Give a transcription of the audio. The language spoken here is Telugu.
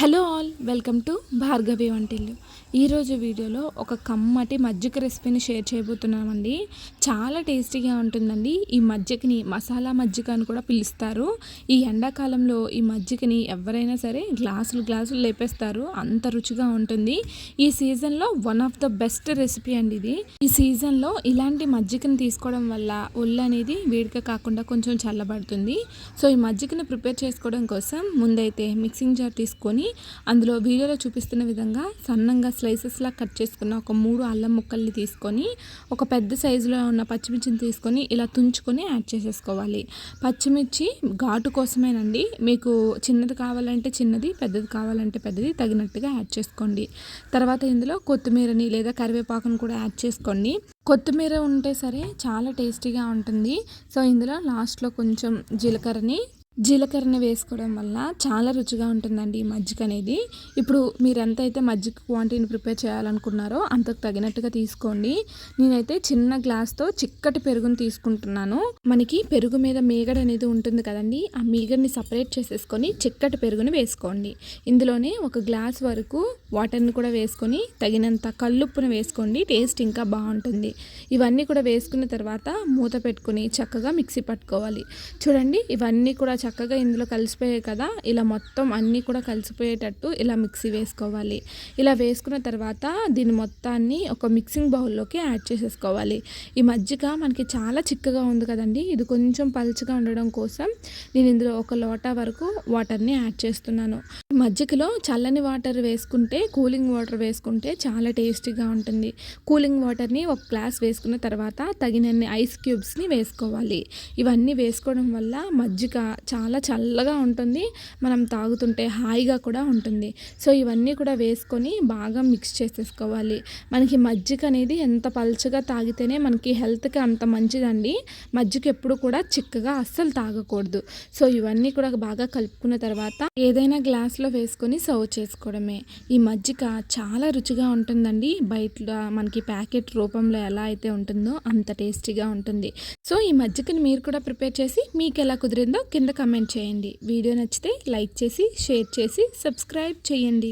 Hello all welcome to Bhargavi Vantillu. ఈరోజు వీడియోలో ఒక కమ్మటి మజ్జిగ రెసిపీని షేర్ చేయబోతున్నామండి. చాలా టేస్టీగా ఉంటుందండి. ఈ మజ్జిగని మసాలా మజ్జిగ అని కూడా పిలుస్తారు. ఈ ఎండాకాలంలో ఈ మజ్జిగని ఎవరైనా సరే గ్లాసులు గ్లాసులు లేపేస్తారు. అంత రుచిగా ఉంటుంది. ఈ సీజన్లో one of the best recipe అండి ఇది. ఈ సీజన్లో ఇలాంటి మజ్జిగని తీసుకోవడం వల్ల ఒళ్ళు అనేది వేడిక కాకుండా కొంచెం చల్లబడుతుంది. సో ఈ మజ్జిగని ప్రిపేర్ చేసుకోవడం కోసం ముందైతే మిక్సింగ్ జార్ తీసుకొని అందులో వీడియోలో చూపిస్తున్న విధంగా సన్నంగా స్లైసెస్లా కట్ చేసుకున్న ఒక మూడు అల్లం ముక్కల్ని తీసుకొని ఒక పెద్ద సైజులో ఉన్న పచ్చిమిర్చిని తీసుకొని ఇలా తుంచుకొని యాడ్ చేసేసుకోవాలి. పచ్చిమిర్చి ఘాటు కోసమేనండి. మీకు చిన్నది కావాలంటే చిన్నది పెద్దది కావాలంటే పెద్దది తగినట్టుగా యాడ్ చేసుకోండి. తర్వాత ఇందులో కొత్తిమీరని లేదా కరివేపాకును కూడా యాడ్ చేసుకోండి. కొత్తిమీర ఉంటే సరే చాలా టేస్టీగా ఉంటుంది. సో ఇందులో లాస్ట్లో కొంచెం జీలకర్రని జీలకర్రని వేసుకోవడం వల్ల చాలా రుచిగా ఉంటుందండి ఈ మజ్జిగ అనేది. ఇప్పుడు మీరు ఎంత అయితే మజ్జిగ క్వాంటిటీని ప్రిపేర్ చేయాలనుకున్నారో అంతకు తగినట్టుగా తీసుకోండి. నేనైతే చిన్న గ్లాస్తో చిక్కటి పెరుగుని తీసుకుంటున్నాను. మనకి పెరుగు మీద మీగడ అనేది ఉంటుంది కదండి ఆ మీగడని సపరేట్ చేసేసుకొని చిక్కటి పెరుగుని వేసుకోండి. ఇందులోనే ఒక గ్లాస్ వరకు వాటర్ని కూడా వేసుకొని తగినంత కల్లుప్పును వేసుకోండి టేస్ట్ ఇంకా బాగుంటుంది. ఇవన్నీ కూడా వేసుకున్న తర్వాత మూత పెట్టుకుని చక్కగా మిక్సీ పట్టుకోవాలి. చూడండి ఇవన్నీ కూడా చక్కగా ఇందులో కలిసిపోయాయి కదా. ఇలా మొత్తం అన్నీ కూడా కలిసిపోయేటట్టు ఇలా మిక్సీ వేసుకోవాలి. ఇలా వేసుకున్న తర్వాత దీని మొత్తాన్ని ఒక మిక్సింగ్ బౌల్లోకి యాడ్ చేసేసుకోవాలి. ఈ మజ్జిగ మనకి చాలా చిక్కగా ఉంది కదండి. ఇది కొంచెం పలుచగా ఉండడం కోసం నేను ఇందులో ఒక లోటా వరకు వాటర్ని యాడ్ చేస్తున్నాను. మజ్జిగలో చల్లని వాటర్ వేసుకుంటే కూలింగ్ వాటర్ వేసుకుంటే చాలా టేస్టీగా ఉంటుంది. కూలింగ్ వాటర్ని ఒక గ్లాస్ వేసుకున్న తర్వాత తగినన్ని ఐస్ క్యూబ్స్ని వేసుకోవాలి. ఇవన్నీ వేసుకోవడం వల్ల మజ్జిగ చాలా చల్లగా ఉంటుంది. మనం తాగుతుంటే హాయిగా కూడా ఉంటుంది. సో ఇవన్నీ కూడా వేసుకొని బాగా మిక్స్ చేసేసుకోవాలి. మనకి మజ్జిగ అనేది ఎంత పలుచగా తాగితేనే మనకి హెల్త్కి అంత మంచిదండి. మజ్జిగ ఎప్పుడు కూడా చిక్కగా అస్సలు తాగకూడదు. సో ఇవన్నీ కూడా బాగా కలుపుకున్న తర్వాత ఏదైనా గ్లాస్లో వేసుకొని సర్వ్ చేసుకోవడమే. ఈ మజ్జిగ చాలా రుచిగా ఉంటుందండి. బయట మనకి ప్యాకెట్ రూపంలో ఎలా అయితే ఉంటుందో అంత టేస్టీగా ఉంటుంది. సో ఈ మజ్జిగని మీరు కూడా ప్రిపేర్ చేసి మీకు ఎలా కుదిరిందో కింద కమెంట్ చేయండి. వీడియో నచ్చితే లైక్ చేసి షేర్ చేసి సబ్స్క్రైబ్ చేయండి.